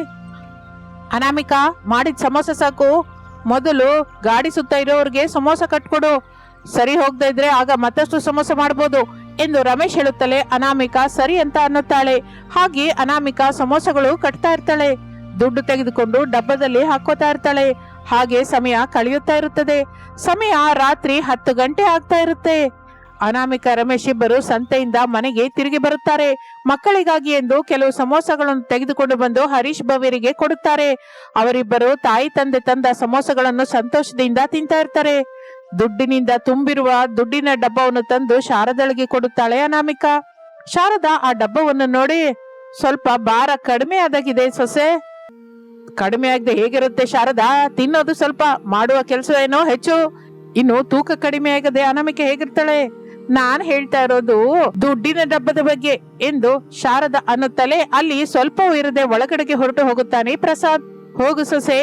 ಅನಾಮಿಕಾ, ಮಾಡಿದ ಸಮೋಸ ಸಾಕು. ಮೊದಲು ಗಾಡಿ ಸುತ್ತ ಇರೋರಿಗೆ ಸಮೋಸ ಕಟ್ಕೊಡು. ಸರಿ ಹೋಗದೇ ಇದ್ರೆ ಆಗ ಮತ್ತಷ್ಟು ಸಮೋಸ ಮಾಡಬಹುದು ಎಂದು ರಮೇಶ್ ಹೇಳುತ್ತಲೇ ಅನಾಮಿಕಾ ಸರಿ ಅಂತ ಅನ್ನುತ್ತಾಳೆ. ಹಾಗೆ ಅನಾಮಿಕಾ ಸಮೋಸಗಳು ಕಟ್ತಾ ಇರ್ತಾಳೆ. ದುಡ್ಡು ತೆಗೆದುಕೊಂಡು ಡಬ್ಬದಲ್ಲಿ ಹಾಕೋತಾ ಇರ್ತಾಳೆ. ಹಾಗೆ ಸಮಯ ಕಳೆಯುತ್ತಾ ಇರುತ್ತದೆ. ಸಮಯ ರಾತ್ರಿ ಹತ್ತು ಗಂಟೆ ಆಗ್ತಾ ಇರುತ್ತೆ. ಅನಾಮಿಕ, ರಮೇಶ್ ಇಬ್ಬರು ಸಂತೆಯಿಂದ ಮನೆಗೆ ತಿರುಗಿ ಬರುತ್ತಾರೆ. ಮಕ್ಕಳಿಗಾಗಿ ಎಂದು ಕೆಲವು ಸಮೋಸಗಳನ್ನು ತೆಗೆದುಕೊಂಡು ಬಂದು ಹರೀಶ್ ಬವೇರಿಗೆ ಕೊಡುತ್ತಾರೆ. ಅವರಿಬ್ಬರು ತಾಯಿ, ತಂದೆ ತಂದ ಸಮೋಸಗಳನ್ನು ಸಂತೋಷದಿಂದ ತಿಂತಾ ಇರ್ತಾರೆ. ದುಡ್ಡಿನಿಂದ ತುಂಬಿರುವ ದುಡ್ಡಿನ ಡಬ್ಬವನ್ನು ತಂದು ಶಾರದಳಿಗೆ ಕೊಡುತ್ತಾಳೆ ಅನಾಮಿಕ. ಶಾರದ ಆ ಡಬ್ಬವನ್ನು ನೋಡಿ, ಸ್ವಲ್ಪ ಭಾರ ಕಡಿಮೆ ಆದಾಗಿದೆ ಸೊಸೆ. ಕಡಿಮೆ ಆಗದೆ ಹೇಗಿರುತ್ತೆ ಶಾರದಾ? ತಿನ್ನೋದು ಸ್ವಲ್ಪ ಮಾಡುವ ಕೆಲಸ ಏನೋ ಹೆಚ್ಚು. ಇನ್ನು ತೂಕ ಕಡಿಮೆ ಆಗದೆ ಅನಾಮಿಕೆ ಹೇಗಿರ್ತಾಳೆ? ನಾನ್ ಹೇಳ್ತಾ ಇರೋದು ದುಡ್ಡಿನ ಡಬ್ಬದ ಬಗ್ಗೆ ಎಂದು ಶಾರದ ಅನ್ನುತ್ತಲೇ ಅಲ್ಲಿ ಸ್ವಲ್ಪವೂ ಇರದೆ ಒಳಗಡೆಗೆ ಹೊರಟು ಹೋಗುತ್ತಾನೆ ಪ್ರಸಾದ್. ಹೋಗು ಸೊಸೆ.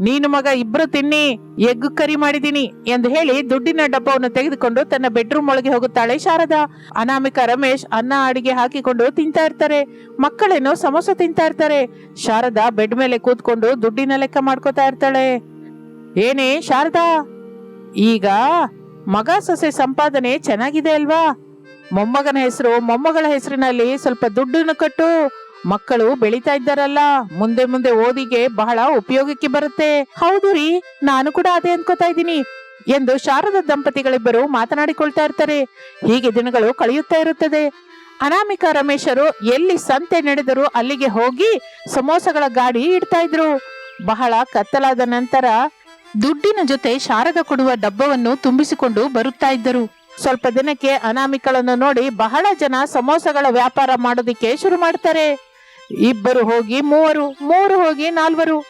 ನೀನು ಮಗ, ಇಬ್ರು ತಿನ್ನಿ ಎಗ್ ಕರಿ ಮಾಡಿದೀನಿ ಎಂದು ಹೇಳಿ ದುಡ್ಡಿನ ಡಬ್ಬವನ್ನು ತೆಗೆದುಕೊಂಡು ತನ್ನ ಬೆಡ್ರೂಮ್ ಒಳಗೆ ಹೋಗುತ್ತಾಳೆ ಶಾರದಾ. ಅನಾಮಿಕ ರಮೇಶ್ ಅನ್ನ ಅಡಿಗೆ ಹಾಕಿಕೊಂಡು ತಿಂತಾ ಇರ್ತಾರೆ. ಮಕ್ಕಳೇನೋ ಸಮೋಸ ತಿಂತಾ ಇರ್ತಾರೆ. ಶಾರದಾ ಬೆಡ್ ಮೇಲೆ ಕೂತ್ಕೊಂಡು ದುಡ್ಡಿನ ಲೆಕ್ಕ ಮಾಡ್ಕೋತಾ ಇರ್ತಾಳೆ. ಏನೇ ಶಾರದಾ? ಈಗ ಮಗ ಸೊಸೆ ಸಂಪಾದನೆ ಚೆನ್ನಾಗಿದೆ ಅಲ್ವಾ? ಮೊಮ್ಮಗನ ಹೆಸರು ಮೊಮ್ಮಗಳ ಹೆಸರಿನಲ್ಲಿ ಸ್ವಲ್ಪ ದುಡ್ಡನ್ನು ಕಟ್ಟು. ಮಕ್ಕಳು ಬೆಳಿತಾ ಇದ್ದಾರಲ್ಲ, ಮುಂದೆ ಮುಂದೆ ಓದಿಗೆ ಬಹಳ ಉಪಯೋಗಕ್ಕೆ ಬರುತ್ತೆ. ಹೌದು ರೀ, ನಾನು ಕೂಡ ಅದೇ ಅನ್ಕೋತಾ ಇದ್ದೀನಿ ಎಂದು ಶಾರದ ದಂಪತಿಗಳಿಬ್ಬರು ಮಾತನಾಡಿಕೊಳ್ತಾ ಇರ್ತಾರೆ. ಹೀಗೆ ದಿನಗಳು ಕಳೆಯುತ್ತಾ ಇರುತ್ತದೆ. ಅನಾಮಿಕಾ ರಮೇಶರು ಎಲ್ಲಿ ಸಂತೆ ನಡೆದರೂ ಅಲ್ಲಿಗೆ ಹೋಗಿ ಸಮೋಸಗಳ ಗಾಡಿ ಇಡ್ತಾ ಇದ್ರು. ಬಹಳ ಕತ್ತಲಾದ ನಂತರ ದುಡ್ಡಿನ ಜೊತೆ ಶಾರದ ಕೊಡುವ ಡಬ್ಬವನ್ನು ತುಂಬಿಸಿಕೊಂಡು ಬರುತ್ತಾ ಇದ್ದರು. ಸ್ವಲ್ಪ ದಿನಕ್ಕೆ ಅನಾಮಿಕಳನ್ನು ನೋಡಿ ಬಹಳ ಜನ ಸಮೋಸಗಳ ವ್ಯಾಪಾರ ಮಾಡೋದಿಕ್ಕೆ ಶುರು ಮಾಡ್ತಾರೆ. ಇಬ್ಬರು ಹೋಗಿ ಮೂವರು, ಮೂರು ಹೋಗಿ ನಾಲ್ವರು.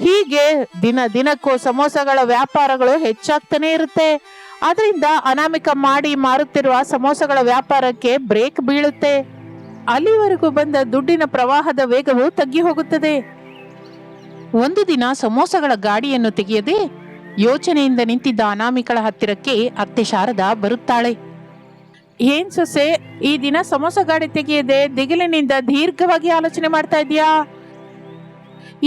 ಹೀಗೆ ದಿನ, ದಿನಕ್ಕೂ ಸಮೋಸಗಳ ವ್ಯಾಪಾರಗಳು ಹೆಚ್ಚಾಗ್ತಾನೆ ಇರುತ್ತೆ. ಅದರಿಂದ ಅನಾಮಿಕ ಮಾಡಿ ಮಾರುತ್ತಿರುವ ಸಮೋಸಗಳ ವ್ಯಾಪಾರಕ್ಕೆ ಬ್ರೇಕ್ ಬೀಳುತ್ತೆ. ಅಲ್ಲಿವರೆಗೂ ಬಂದ ದುಡ್ಡಿನ ಪ್ರವಾಹದ ವೇಗವು ತಗ್ಗಿ ಹೋಗುತ್ತದೆ. ಒಂದು ದಿನ ಸಮೋಸಗಳ ಗಾಡಿಯನ್ನು ತೆಗೆಯದೆ ಯೋಚನೆಯಿಂದ ನಿಂತಿದ್ದ ಅನಾಮಿಕಳ ಹತ್ತಿರಕ್ಕೆ ಅತ್ತೆ ಶಾರದಾ ಬರುತ್ತಾಳೆ. ಏನ್ ಸೊಸೆ, ಈ ದಿನ ಸಮೋಸ ಗಾಡಿ ತೆಗೆಯದೆ ದಿಗಿಲಿನಿಂದ ದೀರ್ಘವಾಗಿ ಆಲೋಚನೆ ಮಾಡ್ತಾ ಇದೀಯಾ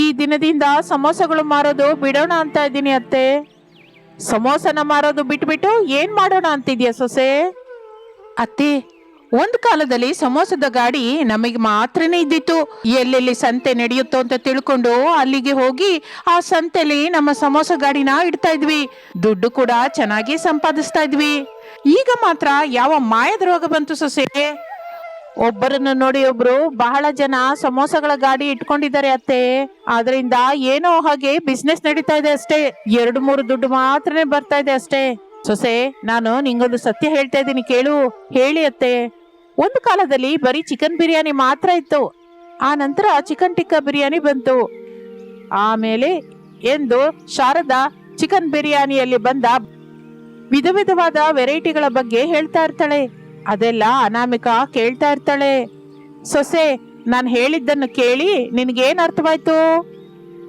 ಈ ದಿನದಿಂದ ಸಮೋಸಗಳು ಮಾರೋದು ಬಿಡೋಣ ಅಂತ ಇದ್ದೀನಿ ಅತ್ತೆ. ಸಮೋಸನ ಮಾರೋದು ಬಿಟ್ಬಿಟ್ಟು ಏನ್ ಮಾಡೋಣ ಅಂತಿದ್ಯಾ ಸೊಸೆ? ಅತ್ತೆ, ಒಂದ್ ಕಾಲದಲ್ಲಿ ಸಮೋಸದ ಗಾಡಿ ನಮಗೆ ಮಾತ್ರನೇ ಇದ್ದಿತ್ತು. ಎಲ್ಲೆಲ್ಲಿ ಸಂತೆ ನಡೆಯುತ್ತೋ ಅಂತ ತಿಳ್ಕೊಂಡು ಅಲ್ಲಿಗೆ ಹೋಗಿ ಆ ಸಂತೆಲಿ ನಮ್ಮ ಸಮೋಸ ಗಾಡಿನ ಇಡ್ತಾ ಇದ್ವಿ. ದುಡ್ಡು ಕೂಡ ಚೆನ್ನಾಗಿ ಸಂಪಾದಿಸ್ತಾ ಇದ್ವಿ. ಈಗ ಮಾತ್ರ ಯಾವ ಮಾಯದ ರೋಗ ಬಂತು ಸೊಸೆ? ಒಬ್ಬರನ್ನು ನೋಡಿ ಒಬ್ರು ಬಹಳ ಜನ ಸಮೋಸಗಳ ಗಾಡಿ ಇಟ್ಕೊಂಡಿದ್ದಾರೆ ಅತ್ತೆ. ಅದರಿಂದ ಏನೋ ಹಾಗೆ ಬಿಸ್ನೆಸ್ ನಡೀತಾ ಇದೆ ಅಷ್ಟೇ. ಎರಡು, ಮೂರು ದುಡ್ಡು ಮಾತ್ರನೇ ಬರ್ತಾ ಇದೆ ಅಷ್ಟೇ. ಸೊಸೆ, ನಾನು ನಿಂಗೊಂದು ಸತ್ಯ ಹೇಳ್ತಾ ಇದ್ದೀನಿ, ಕೇಳು. ಹೇಳಿ ಅತ್ತೆ. ಒಂದು ಕಾಲದಲ್ಲಿ ಬರೀ ಚಿಕನ್ ಬಿರಿಯಾನಿ ಮಾತ್ರ ಇತ್ತು. ಆ ನಂತರ ಚಿಕನ್ ಟಿಕ್ಕಾ ಬಿರಿಯಾನಿ ಬಂತು. ಆಮೇಲೆ ಎಂದು ಶಾರದಾ ಚಿಕನ್ ಬಿರಿಯಾನಿಯಲ್ಲಿ ಬಂದ ವಿಧ ವಿಧವಾದ ವೆರೈಟಿಗಳ ಬಗ್ಗೆ ಹೇಳ್ತಾ ಇರ್ತಾಳೆ. ಅದೆಲ್ಲ ಅನಾಮಿಕ ಕೇಳ್ತಾ ಇರ್ತಾಳೆ. ಸೊಸೆ, ನಾನು ಹೇಳಿದ್ದನ್ನು ಕೇಳಿ ನಿನಗೇನು ಅರ್ಥವಾಯ್ತು?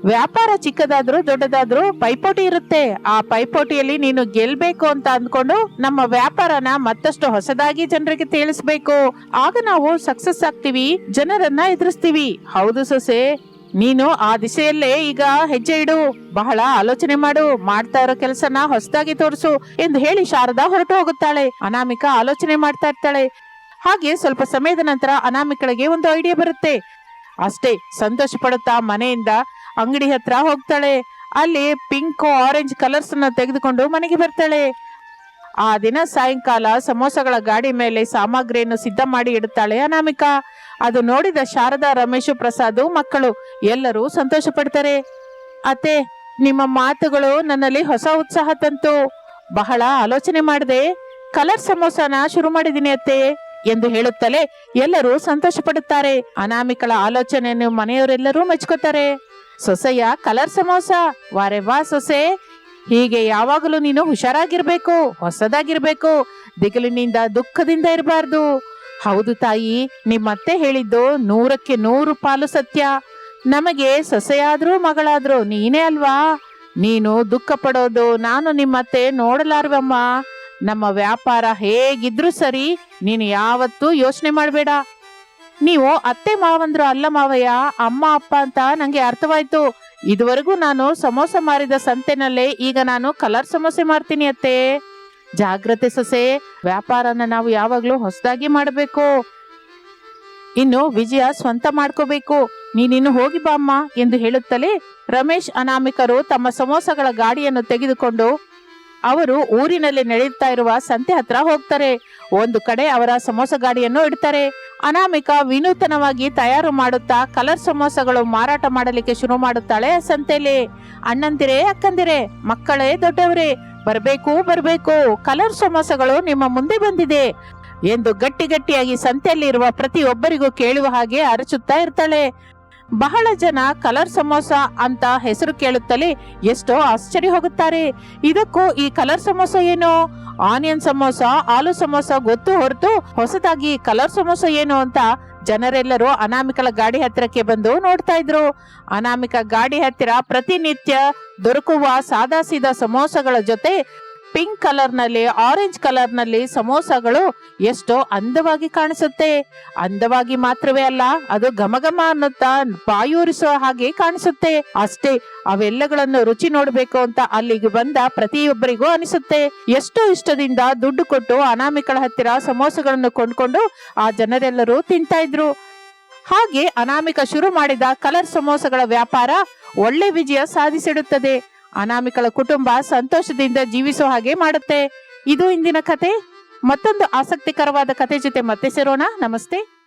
ವ್ಯಾಪಾರ ಚಿಕ್ಕದಾದ್ರೂ ದೊಡ್ಡದಾದ್ರೂ ಪೈಪೋಟಿ ಇರುತ್ತೆ. ಆ ಪೈಪೋಟಿಯಲ್ಲಿ ನೀನು ಗೆಲ್ಬೇಕು ಅಂತ ಅಂದ್ಕೊಂಡು ನಮ್ಮ ವ್ಯಾಪಾರನ ಮತ್ತಷ್ಟು ಹೊಸದಾಗಿ ಜನರಿಗೆ ತಿಳಿಸ್ಬೇಕು. ಆಗ ನಾವು ಸಕ್ಸಸ್ ಆಗ್ತೀವಿ, ಜನರನ್ನ ಎದುರಿಸ್ತೀವಿ. ಹೌದು ಸೊಸೆ. ನೀನು ಆ ದಿಸೆಯಲ್ಲೇ ಈಗ ಹೆಜ್ಜೆ ಇಡು, ಬಹಳ ಆಲೋಚನೆ ಮಾಡು, ಮಾಡ್ತಾ ಇರೋ ಕೆಲಸನ ಹೊಸದಾಗಿ ತೋರಿಸು ಎಂದು ಹೇಳಿ ಶಾರದಾ ಹೊರಟು ಹೋಗುತ್ತಾಳೆ. ಅನಾಮಿಕ ಆಲೋಚನೆ ಮಾಡ್ತಾ ಇರ್ತಾಳೆ. ಹಾಗೆ ಸ್ವಲ್ಪ ಸಮಯದ ನಂತರ ಅನಾಮಿಕಳಿಗೆ ಒಂದು ಐಡಿಯಾ ಬರುತ್ತೆ. ಅಷ್ಟೇ, ಸಂತೋಷ ಪಡುತ್ತಾ ಮನೆಯಿಂದ ಅಂಗಡಿ ಹತ್ರ ಹೋಗ್ತಾಳೆ. ಅಲ್ಲಿ ಪಿಂಕ್ ಆರೆಂಜ್ ಕಲರ್ಸ್ ಅನ್ನ ತೆಗೆದುಕೊಂಡು ಮನೆಗೆ ಬರ್ತಾಳೆ. ಆ ದಿನ ಸಾಯಂಕಾಲ ಸಮೋಸಗಳ ಗಾಡಿ ಮೇಲೆ ಸಾಮಗ್ರಿಯನ್ನು ಸಿದ್ಧ ಮಾಡಿ ಇಡುತ್ತಾಳೆ ಅನಾಮಿಕಾ. ಅದು ನೋಡಿದ ಶಾರದಾ, ರಮೇಶು, ಪ್ರಸಾದ್, ಮಕ್ಕಳು ಎಲ್ಲರೂ ಸಂತೋಷ ಪಡ್ತಾರೆ ಅತ್ತೆ, ನಿಮ್ಮ ಮಾತುಗಳು ನನ್ನಲ್ಲಿ ಹೊಸ ಉತ್ಸಾಹ ತಂತು. ಬಹಳ ಆಲೋಚನೆ ಮಾಡಿದೆ. ಕಲರ್ ಸಮೋಸನ ಶುರು ಮಾಡಿದ್ದೀನಿ ಅತ್ತೆ ಎಂದು ಹೇಳುತ್ತಲೇ ಎಲ್ಲರೂ ಸಂತೋಷ ಪಡುತ್ತಾರೆ ಅನಾಮಿಕಳ ಆಲೋಚನೆಯನ್ನು ಮನೆಯವರೆಲ್ಲರೂ ಮೆಚ್ಕೋತಾರೆ. ಸೊಸೆಯ ಕಲರ್ ಸಮೋಸ, ವಾರೆ ವಾ ಸೊಸೆ. ಹೀಗೆ ಯಾವಾಗಲೂ ನೀನು ಹುಷಾರಾಗಿರ್ಬೇಕು, ಹೊಸದಾಗಿರ್ಬೇಕು. ದಿಗಿಲಿನಿಂದ ದುಃಖದಿಂದ ಇರಬಾರ್ದು. ಹೌದು ತಾಯಿ, ನಿಮ್ಮತ್ತೆ ಹೇಳಿದ್ದು ನೂರಕ್ಕೆ ನೂರು ಪಾಲು ಸತ್ಯ. ನಮಗೆ ಸೊಸೆಯಾದ್ರೂ ಮಗಳಾದ್ರೂ ನೀನೇ ಅಲ್ವಾ? ನೀನು ದುಃಖ ಪಡೋದು ನಾನು ನಿಮ್ಮತ್ತೆ ನೋಡಲಾರ್ವಮ್ಮ. ನಮ್ಮ ವ್ಯಾಪಾರ ಹೇಗಿದ್ರು ಸರಿ, ನೀನು ಯಾವತ್ತೂ ಯೋಚನೆ ಮಾಡಬೇಡ. ನೀವು ಅತ್ತೆ ಮಾವಂದ್ರು ಅಲ್ಲ ಮಾವಯ್ಯ, ಅಮ್ಮ, ಅಪ್ಪ ಅಂತ ನಂಗೆ ಅರ್ಥವಾಯ್ತು. ಇದುವರೆಗೂ ನಾನು ಸಮೋಸ ಮಾರಿದ ಸಂತೆನಲ್ಲೇ ಈಗ ನಾನು ಕಲರ್ ಸಮೋಸೆ ಮಾರ್ತೀನಿ ಅತ್ತೆ. ಜಾಗ್ರತೆ ಸೊಸೆ, ವ್ಯಾಪಾರನ ನಾವು ಯಾವಾಗ್ಲೂ ಹೊಸದಾಗಿ ಮಾಡಬೇಕು. ಇನ್ನು ವಿಜಯ ಸ್ವಂತ ಮಾಡ್ಕೋಬೇಕು. ನೀನಿನ್ನು ಹೋಗಿ ಬಾಮ್ಮ ಎಂದು ಹೇಳುತ್ತಲೇ ರಮೇಶ್ ಅನಾಮಿಕರು ತಮ್ಮ ಸಮೋಸಗಳ ಗಾಡಿಯನ್ನು ತೆಗೆದುಕೊಂಡು ಅವರು ಊರಿನಲ್ಲಿ ನಡೆಯುತ್ತಾ ಇರುವ ಸಂತೆ ಹತ್ರ ಹೋಗ್ತಾರೆ. ಒಂದು ಕಡೆ ಅವರ ಸಮೋಸ ಗಾಡಿಯನ್ನು ಇಡ್ತಾರೆ. ಅನಾಮಿಕ ವಿನೂತನವಾಗಿ ತಯಾರು ಮಾಡುತ್ತಾ ಕಲರ್ ಸಮೋಸಗಳು ಮಾರಾಟ ಮಾಡಲಿಕ್ಕೆ ಶುರು ಮಾಡುತ್ತಾಳೆ ಸಂತೆಯಲ್ಲಿ. ಅಣ್ಣಂದಿರೇ, ಅಕ್ಕಂದಿರೇ, ಮಕ್ಕಳೇ, ದೊಡ್ಡವರೇ ಬರಬೇಕು ಬರಬೇಕು. ಕಲರ್ ಸಮೋಸಗಳು ನಿಮ್ಮ ಮುಂದೆ ಬಂದಿದೆ ಎಂದು ಗಟ್ಟಿ ಗಟ್ಟಿಯಾಗಿ ಸಂತೆಯಲ್ಲಿರುವ ಪ್ರತಿಯೊಬ್ಬರಿಗೂ ಕೇಳುವ ಹಾಗೆ ಅರಚುತ್ತಾ ಇರ್ತಾಳೆ. ಬಹಳ ಜನ ಕಲರ್ ಸಮೋಸ ಅಂತ ಹೆಸರು ಕೇಳುತ್ತಲೇ ಎಷ್ಟೋ ಆಶ್ಚರ್ಯ ಹೋಗುತ್ತಾರೆ. ಇದಕ್ಕೂ ಈ ಕಲರ್ ಸಮೋಸ ಏನು? ಆನಿಯನ್ ಸಮೋಸ, ಆಲೂ ಸಮೋಸ ಗೊತ್ತು ಹೊರತು ಹೊಸದಾಗಿ ಕಲರ್ ಸಮೋಸ ಏನು ಅಂತ ಜನರೆಲ್ಲರೂ ಅನಾಮಿಕಲ ಗಾಡಿ ಹತ್ತಿರಕ್ಕೆ ಬಂದು ನೋಡ್ತಾ ಇದ್ರು. ಅನಾಮಿಕ ಗಾಡಿ ಹತ್ತಿರ ಪ್ರತಿನಿತ್ಯ ದೊರಕುವ ಸಾದಾ ಸೀದಾ ಸಮೋಸಗಳ ಜೊತೆ ಪಿಂಕ್ ಕಲರ್ನಲ್ಲಿ ಆರೆಂಜ್ ಕಲರ್ನಲ್ಲಿ ಸಮೋಸಗಳು ಎಷ್ಟೋ ಅಂದವಾಗಿ ಕಾಣಿಸುತ್ತೆ. ಅಂದವಾಗಿ ಮಾತ್ರವೇ ಅಲ್ಲ, ಅದು ಘಮಘಮ ಅನ್ನುತ್ತಾ ಬಾಯೂರಿಸೋ ಹಾಗೆ ಕಾಣಿಸುತ್ತೆ. ಅಷ್ಟೇ, ಅವೆಲ್ಲಗಳನ್ನು ರುಚಿ ನೋಡ್ಬೇಕು ಅಂತ ಅಲ್ಲಿಗೆ ಬಂದ ಪ್ರತಿಯೊಬ್ಬರಿಗೂ ಅನಿಸುತ್ತೆ. ಎಷ್ಟೋ ಇಷ್ಟದಿಂದ ದುಡ್ಡು ಕೊಟ್ಟು ಅನಾಮಿಕಳ ಹತ್ತಿರ ಸಮೋಸಗಳನ್ನು ಕೊಂಡ್ಕೊಂಡು ಆ ಜನರೆಲ್ಲರೂ ತಿಂತಾ ಇದ್ರು. ಹಾಗೆ ಅನಾಮಿಕ ಶುರು ಮಾಡಿದ ಕಲರ್ ಸಮೋಸಗಳ ವ್ಯಾಪಾರ ಒಳ್ಳೆ ವಿಜಯ ಸಾಧಿಸಿಡುತ್ತದೆ. ಅನಾಮಿಕಳ ಕುಟುಂಬ ಸಂತೋಷದಿಂದ ಜೀವಿಸೋ ಹಾಗೆ ಮಾಡುತ್ತೆ. ಇದು ಇಂದಿನ ಕತೆ. ಮತ್ತೊಂದು ಆಸಕ್ತಿಕರವಾದ ಕತೆ ಜೊತೆ ಮತ್ತೆ ಸೇರೋಣ. ನಮಸ್ತೆ.